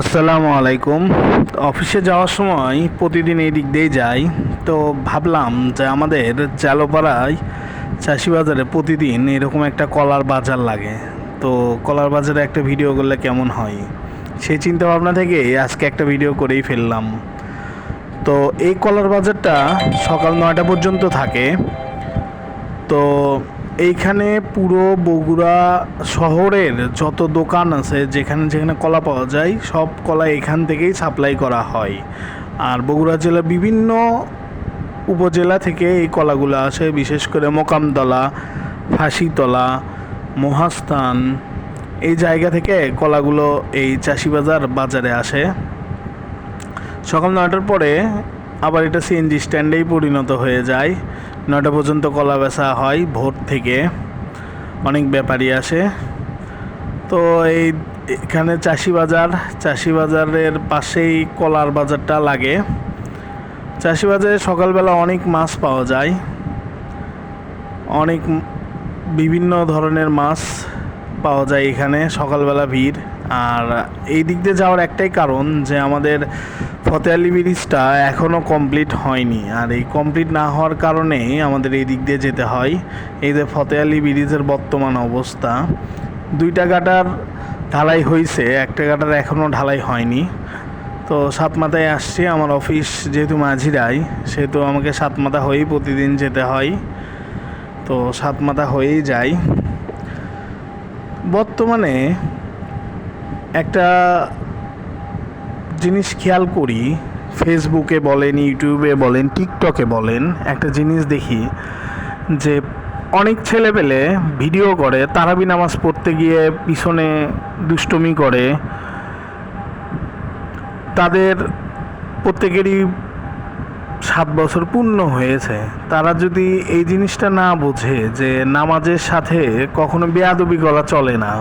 আসসালামু আলাইকুম। অফিসে যাওয়ার সময় প্রতিদিন এই দিক দিয়েই যাই। তো ভাবলাম যে আমাদের জালোপাড়ায় চাষি বাজারে প্রতিদিন এরকম একটা কলার বাজার লাগে। তো কলার বাজারে একটা ভিডিও করলে কেমন হয়? সেই চিন্তা ভাবনা থেকে আজকে একটা ভিডিও করেই ফেললাম। তো এই কলার বাজারটা সকাল নয়টা পর্যন্ত থাকে। তো এইখানে পুরো বগুড়া শহরের যত দোকান আছে, যেখানে যেখানে কলা পাওয়া যায়, সব কলা এখান থেকেই সাপ্লাই করা হয়। আর বগুড়া জেলার বিভিন্ন উপজেলা থেকে এই কলাগুলো আসে, বিশেষ করে মোকামতলা, ফাঁসিতলা, মহাস্থান, এই জায়গা থেকে কলাগুলো এই চাষিবাজার বাজারে আসে। সকাল নয়টার পরে আবার এটা সিএনজি স্ট্যান্ডেই পরিণত হয়ে যায়। নয়টা পর্যন্ত কলা বেচা হয় ভোর থেকে। অনেক ব্যাপারী আসে। তো এই এখানে চাষি বাজার চাষি বাজারের পাশেই কলার বাজারটা লাগে। চাষি বাজারে সকালবেলা অনেক মাছ পাওয়া যায়। অনেক বিভিন্ন ধরনের মাছ পাওয়া যায় এখানে, সকালবেলা ভিড়। আর এই দিক দিয়ে যাওয়ার একটাই কারণ যে আমাদের ফতে আলী ব্রিজটা এখনও কমপ্লিট হয়নি। আর এই কমপ্লিট না হওয়ার কারণেই আমাদের এই দিক দিয়ে যেতে হয়। এই যে ফতে আলী ব্রিজের বর্তমান অবস্থা, দুইটা গাটার ঢালাই হয়েছে একটা গাটার এখনও ঢালাই হয়নি। তো সাত মাথায় আসছি, আমার অফিস যেহেতু মাঝিরাই, সেহেতু আমাকে সাত মাথা হয়েই প্রতিদিন যেতে হয়। তো সাত মাথা হয়েই যাই। বর্তমানে একটা জিনিস খেয়াল করি ফেসবুকে বলেন ইউটিউবে বলেন টিকটকে বলেন, একটা জিনিস দেখি যে অনেক ছেলেপেলে ভিডিও করে, তারাবি নামাজ পড়তে গিয়ে পিছনে দুষ্টমি করে। তাদের প্রত্যেকেরই সাত বছর পূর্ণ হয়েছে। তারা যদি এই জিনিসটা না বোঝে যে নামাজের সাথে কখনো বেয়াদবি করা চলে না।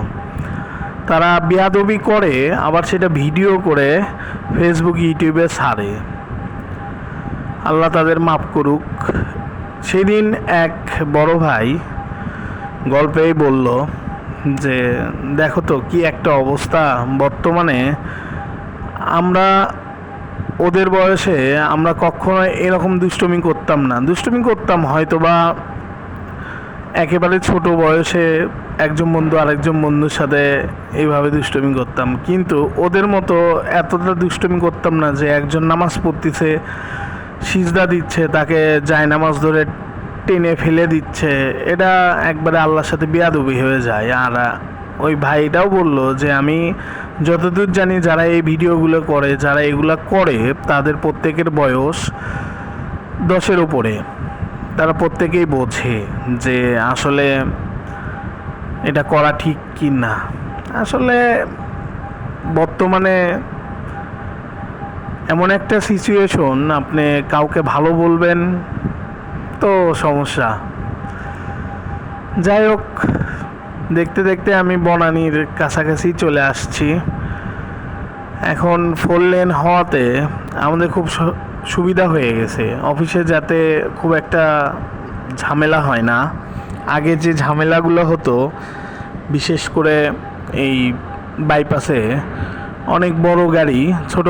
তারা বেয়াদবি করে, আবার সেটা ভিডিও করে ফেসবুক ইউটিউবে ছাড়ে আল্লাহ তাদের মাফ করুক। সেদিন এক বড় ভাই গল্পেই বলল যে, দেখো তো কি একটা অবস্থা। বর্তমানে আমরা, ওদের বয়সে আমরা কখনো এরকম দুষ্টমি করতাম না। দুষ্টমি করতাম হয়তো বা একেবারে ছোট বয়সে একজন বন্ধু আরেকজন বন্ধুর সাথে এইভাবে দুষ্টমি করতাম। কিন্তু ওদের মতো এতটা দুষ্টমি করতাম না যে একজন নামাজ পড়তেছে, সিজদা দিচ্ছে, তাকে যায় নামাজ ধরে টেনে ফেলে দিচ্ছে, এটা একবারে আল্লাহর সাথে বিয়াদবি হয়ে যায়। আর ওই ভাইটাও বলল যে আমি যতদূর জানি যারা এই ভিডিওগুলো করে, যারা এগুলা করে, তাদের প্রত্যেকের বয়স দশের উপরে। তারা প্রত্যেকেই বোঝে যে আসলে এটা করা ঠিক কি না। আসলে বর্তমানে এমন একটা সিচুয়েশন আপনি কাউকে ভালো বলবেন তো সমস্যা। যাই হোক, দেখতে দেখতে আমি বনানীর কাছাকাছি চলে আসছি। এখন ফোর লেন হওয়াতে আমাদের খুব সুবিধা হয়ে গেছে। অফিসে যাতে খুব একটা ঝামেলা হয় না। আগে যে ঝামেলাগুলো হতো, বিশেষ করে এই বাইপাসে অনেক বড় গাড়ি, ছোট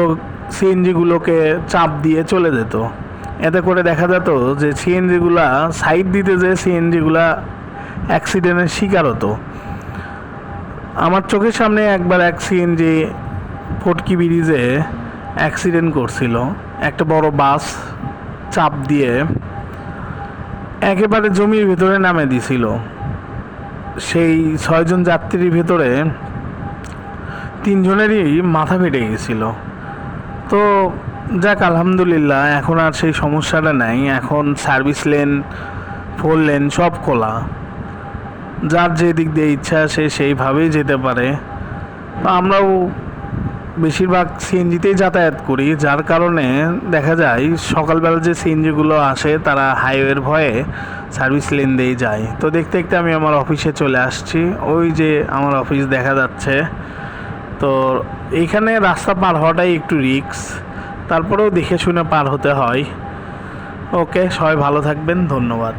সিএনজিগুলোকে চাপ দিয়ে চলে যেত। এতে করে দেখা যেত যে সিএনজিগুলা সাইড দিতে যে সিএনজিগুলা অ্যাক্সিডেন্টের শিকার হতো। আমার চোখের সামনে একবার এক সিএনজি ফটকি ব্রিজে অ্যাক্সিডেন্ট করছিল। একটা বড় বাস চাপ দিয়ে একেবারে জমির ভেতরে নামে দিছিল। সেই ছয়জন যাত্রীর ভেতরে তিনজনেরই মাথা ফেটে গেছিল। তো যাক, আলহামদুলিল্লাহ, এখন আর সেই সমস্যাটা নাই। এখন সার্ভিস লেন, ফোর লেন সব খোলা। যার যে দিক দিয়ে ইচ্ছা সে সেইভাবেই যেতে পারে। আমরাও বেশিরভাগ সিএনজিতেই যাতায়াত করি, যার কারণে দেখা যায় সকালবেলা যে সিএনজিগুলো আসে তারা হাইওয়ের ভয়ে সার্ভিস লেন দিয়েই যায়। তো দেখতে দেখতে আমি আমার অফিসে চলে আসছি। ওই যে আমার অফিস দেখা যাচ্ছে। তো এইখানে রাস্তা পার হওয়াটাই একটু রিস্ক। তারপরেও দেখে শুনে পার হতে হয়। ওকে, সবাই ভালো থাকবেন, ধন্যবাদ।